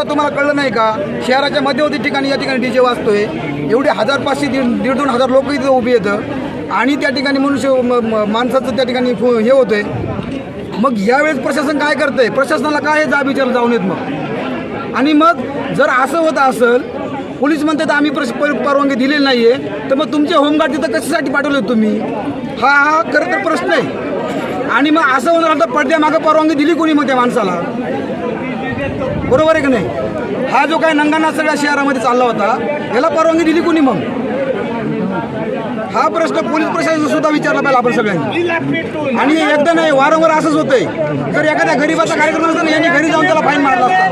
आता तुम्हाला कळलं नाही का? शहराच्या मध्यवर्ती ठिकाणी या ठिकाणी डीजे वाजतोय. एवढे हजार पाचशे दीड दीड दोन हजार लोक इथं उभी येतं आणि त्या ठिकाणी मनुष्य म- माणसाचं त्या ठिकाणी फु- हे होतंय. मग यावेळेस प्रशासन काय करतंय? प्रशासनाला काय हे जाब विचार जाऊन येत मग? आणि मग जर असं होत असेल पोलीस म्हणतात आम्ही प्रश- परवानगी दिलेली नाही आहे तर मग तुमचे होमगार्ड तिथं कशासाठी पाठवले तुम्ही? हा हा खरं तर प्रश्न आहे. आणि मग असं होणार तर पडद्यामागं परवानगी दिली कोणी मग त्या माणसाला? बरोबर आहे की नाही? हा जो काय नंगाना सगळ्या शहरामध्ये चालला होता याला परवानगी दिली कोणी मग? हा प्रश्न पोलीस प्रशासन सुद्धा विचारला पाहिजे आपण सगळ्यांनी. आणि एकदा नाही वारंवार असंच होतंय. जर एखाद्या गरीबाचा कार्यक्रम असता ना यांनी घरी जाऊन त्याला फाईन मारला असता.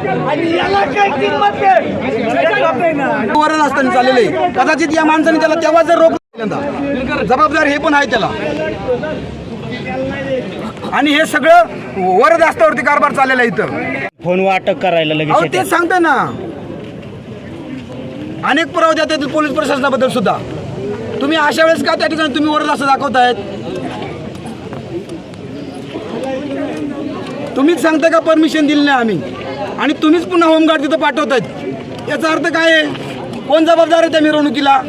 वरच असताना चाललेलं आहे. कदाचित या माणसाने त्याला तेव्हा जर रोख जबाबदार हे पण आहे त्याला. आणि हे सगळं वरद रस्त्यावरती कारभार चाललेला आहे इथं. फोन अटक करायला अहो लगेच तेच सांगते ना. अनेक पुरावे देतात येतील पोलीस प्रशासनाबद्दल सुद्धा. तुम्ही अशा वेळेस का त्या ठिकाणी तुम्ही वरद असं दाखवतायत? तुम्हीच सांगता का परमिशन दिली नाही आम्ही? आणि तुम्हीच पुन्हा होमगार्ड तिथं पाठवतायत? याचा अर्थ काय आहे? कोण जबाबदार आहे त्या मिरवणुकीला?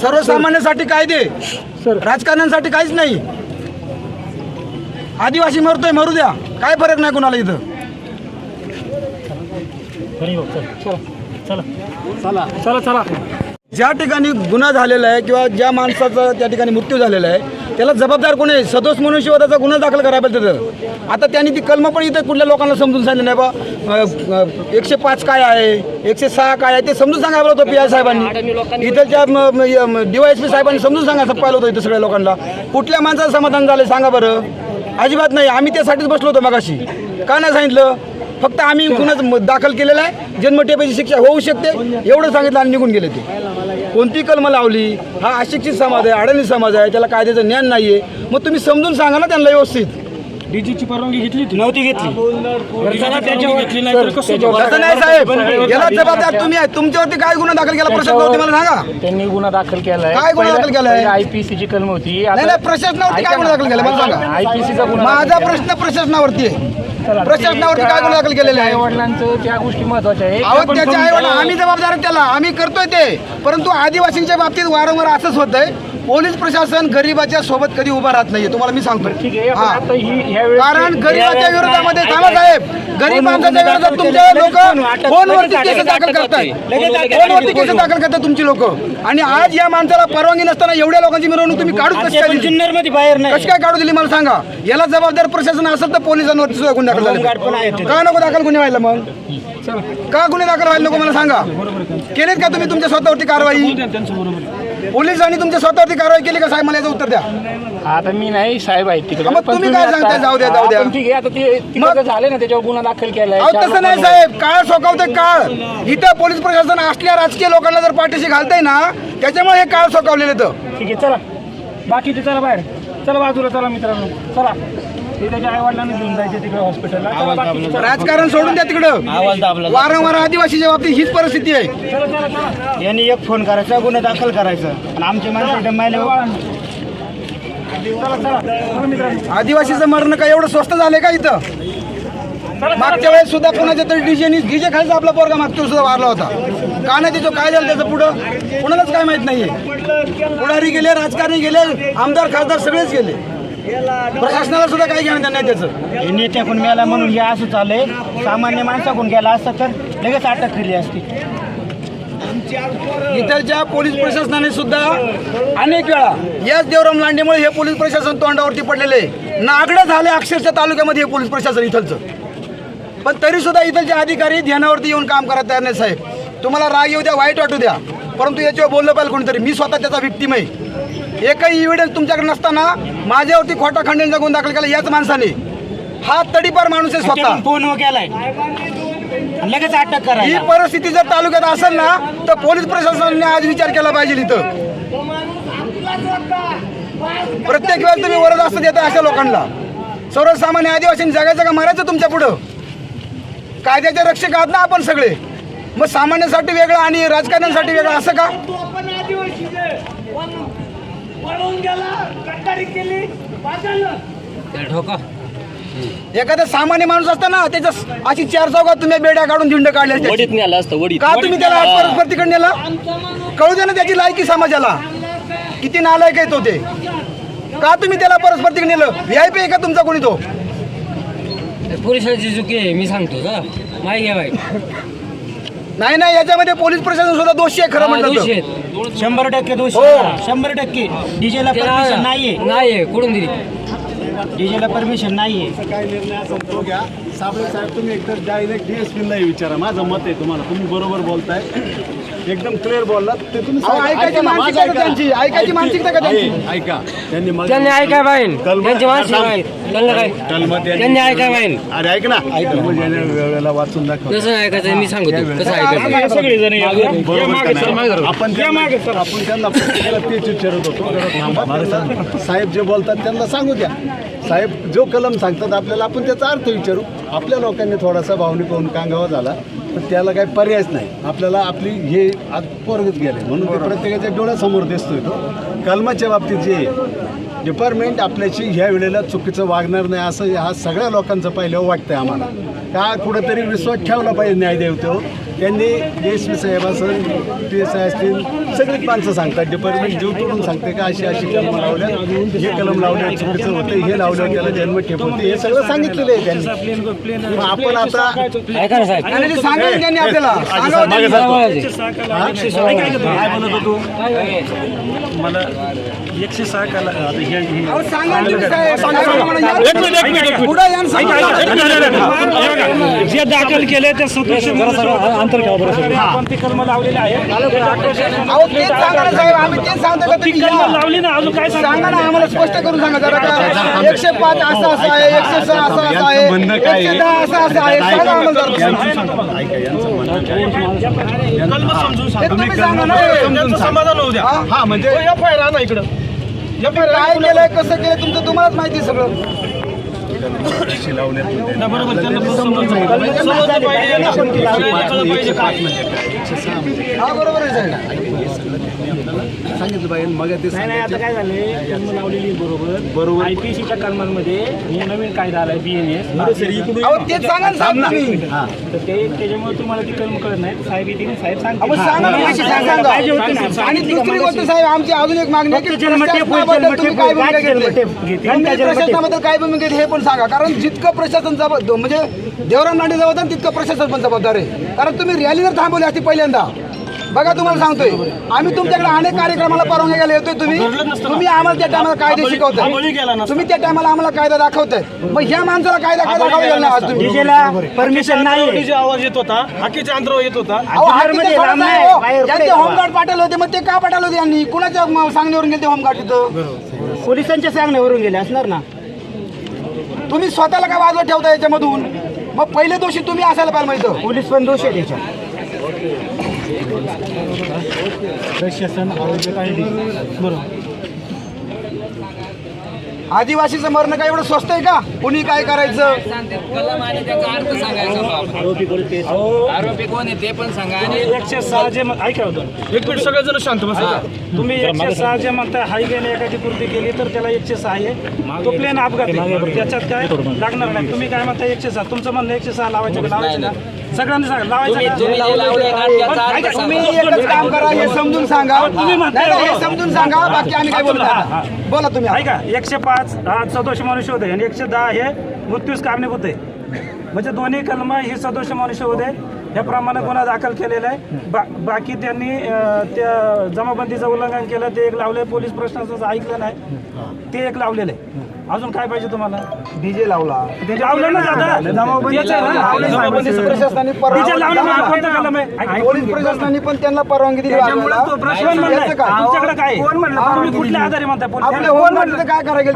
सर्वसामान्यांसाठी कायदे राजकारण्यांसाठी काहीच नाही. आदिवासी मरतोय मरू द्या. काय फरक नाही कुणाला इथं? चला. चला चला. ज्या ठिकाणी गुन्हा झालेला आहे किंवा ज्या माणसाचा त्या ठिकाणी मृत्यू झालेला आहे त्याला जबाबदार कोण आहे? सदोष मनुष्यवधाचा गुन्हा दाखल करायला पाहिजे आता त्यांनी ती कलम पण इथं कुठल्या लोकांना समजून सांगितलं नाही बा. एकशे पाच काय आहे? एकशे सहा काय आहे? ते समजून सांगायला होतं पी आय साहेबांनी. इथलच्या डीवायएसपी साहेबांनी समजून सांगायचं पाहिलं होतं इथं सगळ्या लोकांना. कुठल्या माणसाचं समाधान झालं सांगा बरं. अजिबात नाही. आम्ही त्यासाठीच बसलो होतो मगाशी. का नाही सांगितलं? फक्त आम्ही गुन्हा दाखल केलेला आहे. जन्मठेपेची शिक्षा होऊ शकते. एवढं सांगितलं आणि निघून गेले ते. कोणती कलम लावली? हा अशिक्षित समाज आहे अडणी समाज आहे त्याला कायद्याचं ज्ञान नाही आहे मग तुम्ही समजून सांगा ना त्यांना व्यवस्थित. डीजीची परवानगी घेतली होती. नव्हती घेतली. घेतली नाही साहेब. याला जबाबदार तुम्ही आहे. तुमच्यावरती काय गुन्हा दाखल केला? प्रशासनावरती मला सांगा. त्यांनी गुन्हा दाखल केलाय. काय गुन्हा दाखल केलाय? आयपीसीची कलम होती. नाही नाही प्रशासनावरती काय गुन्हा दाखल केला मला सांगा. आयपीसीचा गुन्हा माझा प्रश्न प्रशासनावरती आहे. प्रशासनावरती काय गुन्हा दाखल केलेला आहे वडिलांचं त्या गोष्टी महत्त्वाच्या आहेत. अहो त्याच्या आई आम्ही जबाबदार आहे त्याला आम्ही करतोय ते. परंतु आदिवासींच्या बाबतीत वारंवार असंच होतंय. पोलीस प्रशासन गरीबाच्या सोबत कधी उभा राहत नाहीये तुम्हाला मी सांगतो. हा. कारण गरीबाच्या विरोधामध्ये थांबा साहेब. गरीब माणसाच्या विरोधात तुमचे लोक फोनवरती केस दाखल करतात फोनवरती केस दाखल करतात तुमची लोक. आणि आज या माणसाला परवानगी नसताना एवढ्या लोकांची मिरवणूक तुम्ही काढूच कशी काय दिली? जुन्नरमध्ये बाहेर नाही. कशी काय काढू दिली मला सांगा? याला जबाबदार प्रशासन असेल तर पोलिसांवरती सुद्धा गुन्हे दाखल होमगार्ड पण आहेत झाले तिथे. का नको दाखल गुन्हे व्हायला मग? का गुन्हे दाखल व्हायला नको मला सांगा? केलेत का तुम्ही तुमच्या स्वतःवरती कारवाई? पोलिसांनी तुमच्या स्वतःवरती कारवाई केली का साहेब? मला याचं उत्तर द्या. आता मी नाही साहेब आहेत तिकडे. मग तुम्ही काय सांगताय? जाऊ द्या, जाऊ द्या. ठीक आहे आता ते तिकडे झाले ना त्याच्यावर गुन्हा दाखल केलाय अहो तसं नाही. साहेब. काळ सोकावते काळ. इथं पोलीस प्रशासन असल्या राजकीय लोकांना जर पाठीशी घालतंय ना त्याच्यामुळे हे काळ सोकावलेले तर ठीक आहे चला. बाकीचे चला बाहेर. चला बाजूला चला मित्रांनो. चला. ते त्याच्या आई वडिलांना घेऊन जायचे तिकडे हॉस्पिटलला चला बाकीचे चला. राजकारण सोडून द्या तिकडं. आवाज दाबला वारंवार आदिवासीच्या बाबतीत हीच परिस्थिती आहे. चला चला चला. यांनी एक फोन करायचा गुन्हा दाखल करायचा. आणि आमचे माणसं मायले चला चला चला. मित्रांनो. आदिवासीचं मरण काय एवढं स्वस्त झालंय का इथं? मागच्या वेळेस सुद्धा कोणाच्या तरी डीजे डीजे खायचा आपला पोरगा मागच्या वेळेस सुद्धा वारला होता. का नाही त्याचं काय झालं त्याचं पुढं? कोणालाच काय माहीत नाहीये. पुढारी गेले राजकारणी गेले आमदार खासदार सगळेच गेले. प्रशासनाला सुद्धा काही घेणं देणं नाही त्याचं. हे नेत्याकडून मेला म्हणून हे असं चाललंय. सामान्य माणसाकडून गेला असता तर लगेच अटक केली असती. इथलच्या पोलीस प्रशासनाने सुद्धा अनेक वेळा याच देवराम लांडेमुळे हे पोलीस प्रशासन तोंडावरती पडलेले नागडं झाले अक्षरशः तालुक्यामध्ये हे पोलीस प्रशासन इथलचं. पण तरी सुद्धा इथलचे अधिकारी ध्यानावरती येऊन काम करत तयार नाही साहेब. तुम्हाला राग येऊ द्या वाईट वाटू द्या. परंतु याच्यावर बोललं पाहिजे कोणीतरी. मी स्वतः त्याचा विक्टीम आहे. एकही इव्हिडन्स तुमच्याकडे नसताना माझ्यावरती खोटा खंडणीचा गुन्हा दाखल केला याच माणसाने. हा तडीपार माणूस आहे स्वतः. फोन केलाय. लगेच अटक ही करायला परिस्थिती जर तालुक्यात असेल ना तर पोलीस प्रशासनाने आज विचार केला पाहिजे इथं. प्रत्येक वेळेस तुम्ही वरद असं देता अशा लोकांना. सर्वसामान्य आदिवासी जगायचं का मारायचं तुमच्या पुढं? कायद्याचे रक्षक आहात ना आपण सगळे. मग सामान्यांसाठी वेगळं आणि राजकारण्यांसाठी वेगळं असं का? एखादा सामान्य माणूस असताना त्याच्या अशी चार चौकात तुम्ही बेड्या काढून झिंड काढल्या त्याची. वडीत नेला असतं वडीत. का तुम्ही त्याला आज परस्परतीकडे नेला. कळू दे ना त्याची लायकी समाजाला. किती नालायक आहे तो ते. का तुम्ही त्याला परस्परतीकडे नेलं? व्हीआयपी आहे का तुमचा कोणी तो? पोलिसांची चुकी आहे मी सांगतो का माहिती बाई. नाही नाही याच्यामध्ये पोलीस प्रशासन सुद्धा दोषी आहे खरं म्हटलं दोषी तर. आहेत. शंभर टक्के दोष हो. शंभर टक्के. डीजेला परमिशन नाहीये. नाहीये कुठून दिली. डीजेला परमिशन नाहीये. काय निर्णय असेल तो घ्या. साबळे साहेब तुम्ही एकतर डायरेक्ट डीएसपीलाही विचारा. माझं मत आहे तुम्हाला. तुम्ही बरोबर बोलताय. एकदम क्लिअर बोललात ते तुम्ही अहो, सांगा. ऐकायची ऐका ना, मानसिकता माझं का त्यांची? ऐकायची मानसिकता का त्यांची? आहे, ऐका. त्यांनी त्यांनी पाहिजे कलम- त्यांची त्यांना काय ऐकाय पाहिजे अरे ऐक ना. वेळेला वाचून दाखव. कसं ऐकायचं मी सांगतो. कसं ऐकायचं. बरोबर का नाही? आपण त्यांना- मागे सर. आपण त्यांना प्रत्येकाला तेच विचारत होतो. जरा थांबा. त्यांना साहेब जे बोलतात त्यांना सांगू द्या. साहेब जो कलम सांगतात आपल्याला आपण त्याचा अर्थ विचारू. आपल्या लोकांनी थोडासा भावनिक होऊन कांगावा झाला तर त्याला काही पर्यायच नाही. आपल्याला आपली हे आज पोरगत गेले. म्हणून ते प्रत्येकाच्या डोळ्यासमोर दिसतोय तो. कलमाच्या बाबतीत जे डिपार्टमेंट आपल्याशी ह्या वेळेला चुकीचं वागणार नाही असं ह्या सगळ्या लोकांचं पहिल्यावर वाटतंय आम्हाला. का कुठंतरी विश्वास ठेवला पाहिजे न्यायदेवतेवर? त्यांनी एस पी साहेब असेल पी एस आय असतील सगळीच माणसं सांगतात डिपार्टमेंट जीव तोडून सांगते का अशी अशी कलम लावल्या हे कलम लावल्या चुकीचं होतं हे लावलं त्याला जन्म ठेप होते हे सगळं सांगितलेलं आहे त्यांनी. आपण आता त्यांनी आपल्याला. मला एकशे सहा काला. जे दाखल केले ते सदस्य अंतर ठेवा बरं आपण ती कलम लावलेली आहे अहो तेच सांगा ना साहेब आम्ही तेच सांगतो का ती तुम्ही कलम या. लावली ना अजून काय सांगा ना आम्हाला स्पष्ट करून सांगा जरा का. एकशे पाच असं असं आहे एकशे सहा असं असं आहे एकशे? दहा असं असं आहे. सांगा आम्हाला जरा. ऐका यांचं म्हणणं काय आहे? कलम समजून हे तुम्ही सांगा ना. त्यांचं समाधान होऊ द्या. हा? हा म्हणजे एफ आय आर ना इकडं. तुम्ही काय केलंय कसं केलं तुमचं तुम्हालाच माहिती आहे सगळं. त्यांना सांगितलं. पाहिजे मग ते नाही नाही आता काय लावलेली बरोबर बरोबर. आयपीसीच्या कलमांमध्ये हे नवीन कायदा आलाय बीएनएस हा तर ते त्याच्यामुळे तुम्हाला ती कलम कळत नाही साहेब येतील साहेब सांगा. आणि दुसरी गोष्ट साहेब आमची अजून एक मागणी आहे की काय भूमिका. घेतली काय भूमिका घेतली हे पण सांगा कारण जितकं प्रशासन जबाब म्हणजे देवराम लांडे जबाबदार तितकं प्रशासन पण जबाबदार आहे. कारण तुम्ही रॅली जर थांबवली असती पहिल्यांदा. बघा तुम्हाला सांगतोय आम्ही तुमच्याकडे अनेक कार्यक्रमाला परवानगी घ्यायला येतोय तुम्ही. तुम्ही आम्हाला त्या टायमाला कायदे गेला शिकवताय. तुम्ही त्या टायमाला आम्हाला कायदा दाखवताय. मग ह्या माणसाला कायदा काय दाखवायला गेला आज तुम्ही. डीजेला परमिशन नाही. जे आवाज येत होता. हाकीच्या अंतरावर येत होता. अहो, लांब नाही, नाही, हो. बाहेर ज्यांचे पुढे होमगार्ड पाठवले होते मग ते का पाठवले होते यांनी? कुणाच्या म- सांगण्यावरून गेले ते होमगार्ड तिथं? पोलिसांच्या सांगण्यावरून गेले असणार ना? तुम्ही स्वतःला काय वाजवत ठेवता याच्यामधून? मग पहिले दोषी तुम्ही असायला पाहिजे माहिती पोलीस पण दोष आहे त्याच्यात. प्रशासन आरोग्य काळजी बरोबर. आदिवासीचं मरण काय एवढं स्वस्त आहे का? कुणी काय करायचं? कलम आणि त्याचा अर्थ सांगायचा बाबा. आरोपी कोण आहे ते पण सांगा आणि एकशे सहा जे मग- ऐका होतं एक मिनिट सगळेजण शांत बसा. तुम्ही एकशे सहा जे म्हणताय हायवेने एखादी कृती केली तर त्याला एकशे सहा आहे. तो प्लेन अपघात आहे. त्याच्यात काय? लागणार नाही. तुम्ही काय म्हणताय एकशे सहा? तुमचं म्हणणं एकशे सहा लावायचं का लावायचं का सगळ्यांनी सांगा लावायचं तुम्ही का? तुम्ही जे लावले ना त्याचा अर्थ ऐका, तुम्ही सांगा. एकच काम करा हे समजून सांगा तुम्ही नाही म्हणताय नाही, हे हो. समजून सांगा बाकी आम्ही काय बोलतो आता. बोला तुम्ही ऐका एकशे पाच हा सदोष मनुष्य होते आणि एकशे दहा हे मृत्यूस कारणीभूत आहे म्हणजे दोन्ही कलम ही सदोष मनुष्य होते या प्रमाणे गुन्हा दाखल केलेला आहे. बा बाकी त्यांनी त्या जमाबंदीचं उल्लंघन केलं ते एक लावलंय पोलीस प्रशासनाचं ऐकलं नाही. ते एक लावलेलं आहे. अजून काय पाहिजे तुम्हाला? डीजे लावला. लावलं ना दादा. पोलीस प्रशासनाने पण त्यांना परवानगी दिली काय? तुमच्याकडे काय? कोण म्हणलं? तुम्ही कुठल्या आधारे तर काय करायला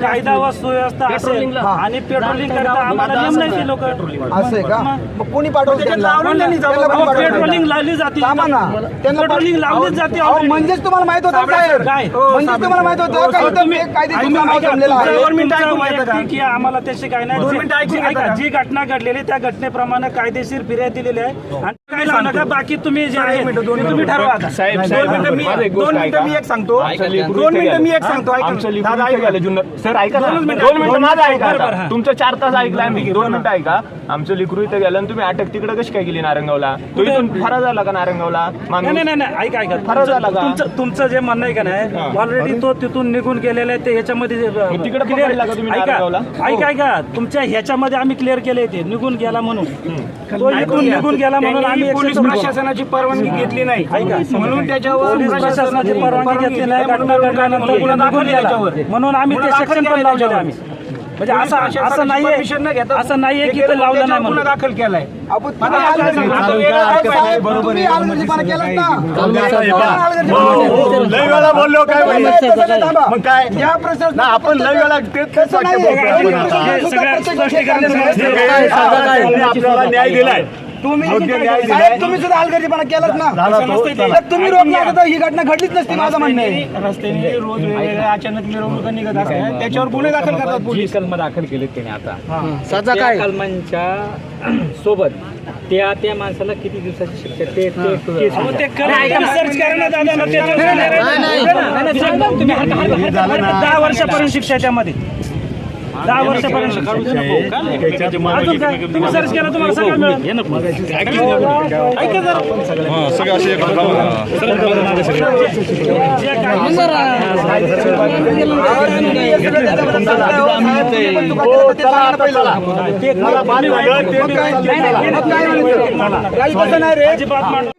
कायदा व सुव्यवस्था असेल आणि पेट्रोलिंग करता आम्हाला नेम नाही ते लोक असं आहे का? मग कोणी पाठवलं त्यांना? त्यांना कोणी पाठवलं? पेट्रोलिंग लावली जाते. पेट्रोलिंग लावलीच. म्हणजेच तुम्हाला माहीत होतं साहेब. काय? म्हणजेच तुम्हाला माहीत होतं. का इथं कायदेशीर की आम्हाला त्याची काय नाही. जी- घटना घडलेली त्या घटनेप्रमाणे कायदेशीर फिर्याद दिलेली आहे. आणि काय लावू नका बाकी तुम्ही जे आहे ते तुम्ही ठरवा आता साहेब दोन मिनिटं मी दोन मिनिटं मी एक सांगतो. दोन मिनिटं मी एक सांगतो ऐका आमचं ना. लिकूड दादा इथे ऐका गेलं जुन्नर. सर ऐका ना. दोनच मिनिटं. दोन मिनिटं माझं ऐका. बरं, बरं, आता. हा. तुमचं चार तास ऐकलं आम्ही दोन मिनिटं ऐका. आमचं लिकरू इथं गेलं आणि तुम्ही अटक तिकडे कशी काय गेली नारंगावला? तो इथून फरार झाला का नारंगावला? नाही माणूस नाही नाही, नाही. ऐका ऐका. फरक झाला का? तुमचं तुमचं जे म्हणणं आहे का नाही ऑलरेडी तो तिथून निघून गेलेला आहे ते ह्याच्यामध्ये जे, अ, मग तिकडं clear- पकडला का तुम्ही ऐका? ऐका ऐका. तुमच्या ह्याच्यामध्ये आम्ही क्लिअर केले ते निघून गेला म्हणून. तो इथून निघून गेला म्हणून आम्ही त्यांनी पोलीस 114 प्रशासनाची परवानगी घेतली नाही. ऐका. म्हणून पोलीस प्रशासनाची परवानगी घेतली. नाही घटना घडल्यानंतर गुन्हा दाखल त्याच्यावर. म्हणून आम्ही ते सेक्शन पण लावलेले. आम्ही. म्हणजे असं असं नाहीये permission न घेता असं नाहीये ते की ते लावलं नाही म्हणून. दाखल केलाय. बरोबर तुम्ही आहे. हलगर्जीपणा केलात ना. लय वेळा बोललो काय तुम्ही माहिती? तसं थांबा. मग काय? या प्रश्नात ना आपण लय वेळा हे आपल्याला न्याय दिलाय. तुम्ही योग्य न्याय दिलाय. साहेब, तुम्ही सुद्धा हलगर्जीपणा केलात ना झाला तो, चला. तर तुम्ही रोखला असता तर ही घटना घडलीच नसती माझं म्हणणं आहे रस्त्याने रोज वेगवेगळ्या अचानक मिरवणुका निघत असतात त्याच्यावर गुन्हे दाखल करतात पोलीस कलम दाखल केले त्याने आता सजा त्या कलमांच्या सोबत त्या त्या माणसाला किती दिवसाची शिक्षा ते ते ते सर्च ना त्याच्यावर दहा वर्षापर्यंत शिक्षा त्यामध्ये काय तुम्ही काय- हो, चला. मला बाद झालं, ते बी चालतंय, चला. काही तसं नाही रे